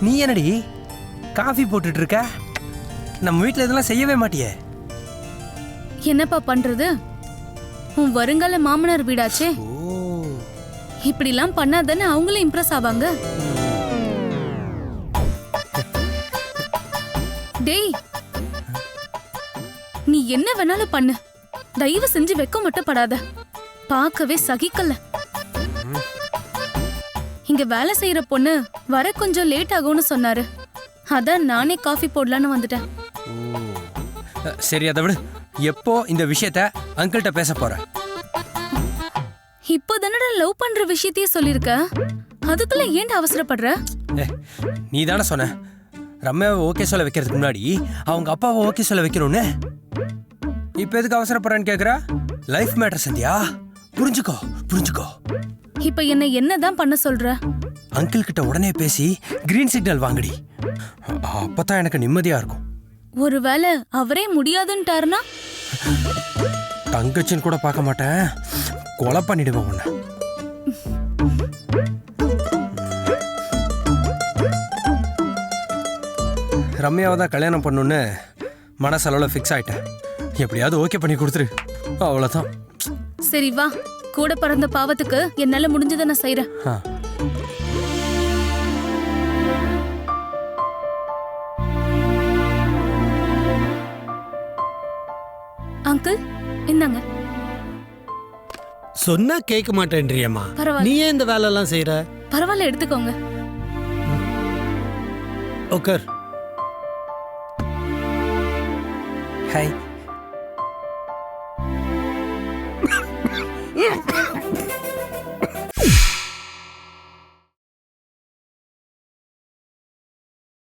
நீ என்னடி காஃபி போட்டுட்டு இருக்க நம்ம வீட்டில் இதெல்லாம் செய்யவே மாட்டியே. என்னப்பா பண்றது? உன் வருங்கால மாமனார் வீடாச்சே. ஓ. இப்படிலாம் பண்ணாதானே அவங்களும் இம்ப்ரெஸ் ஆவாங்க. டேய் நீ என்ன வேணாலும் பண்ணு. தயவு செஞ்சு வெக்க மட்டும் படாத பார்க்கவே சகிக்கல. இங்க வேலை செய்யற பொண்ணு வர கொஞ்சம் லேட் ஆகும்னு சொன்னாரு. அதான் நானே காஃபி போடலான்னு வந்துட்டேன். சரி அதை விடு. எப்போ இந்த விஷயத்த அங்கிள்கிட்ட பேச போற? இப்போ தானடா லவ் பண்ற விஷயத்தையே சொல்லிருக்க அதுக்குள்ள ஏன்டா அவசரப்படுற? நீ தானே சொன்ன. ரம்யாவை ஓகே சொல்ல வைக்கிறதுக்கு முன்னாடி அவங்க அப்பாவை ஓகே சொல்ல வைக்கணும்னு. இப்போ எதுக்கு அவசரப்படுறேன்னு கேட்குற லைஃப் மேட்டர் சந்தியா? புரிஞ்சுக்கோ புரிஞ்சுக்கோ. இப்ப என்ன என்னதான் பண்ண சொல்ற? அங்கிள் கிட்ட உடனே பேசி கிரீன் சிக்னல் வாங்கடி. அப்பதான் எனக்கு நிம்மதியா இருக்கும். ஒருவேளை அவரே முடியாதுன்ட்டாருனா தங்கச்சின்னு கூட பார்க்க மாட்டேன். கொலை பண்ணிடுவேன் உன்னை. ரம்யாவை தான் கல்யாணம் பண்ணுன்னு மனசளவில் ஃபிக்ஸ் ஆயிட்டேன். எப்படியாவது ஓகே பண்ணி கொடுத்துரு. அவ்வளோதான் சரி வா. கூட பிறந்த பாவத்துக்கு என்னால முடிஞ்சதை நான் செய்யறேன் அங்கிள் இந்தாங்க. சொன்னா கேட்க மாட்டேன்றியம்மா. பரவாயில்ல. நீ ஏன் இந்த வேலையெல்லாம் செய்யற பரவாயில்ல எடுத்துக்கோங்க. உக்கர். Hi Yeah.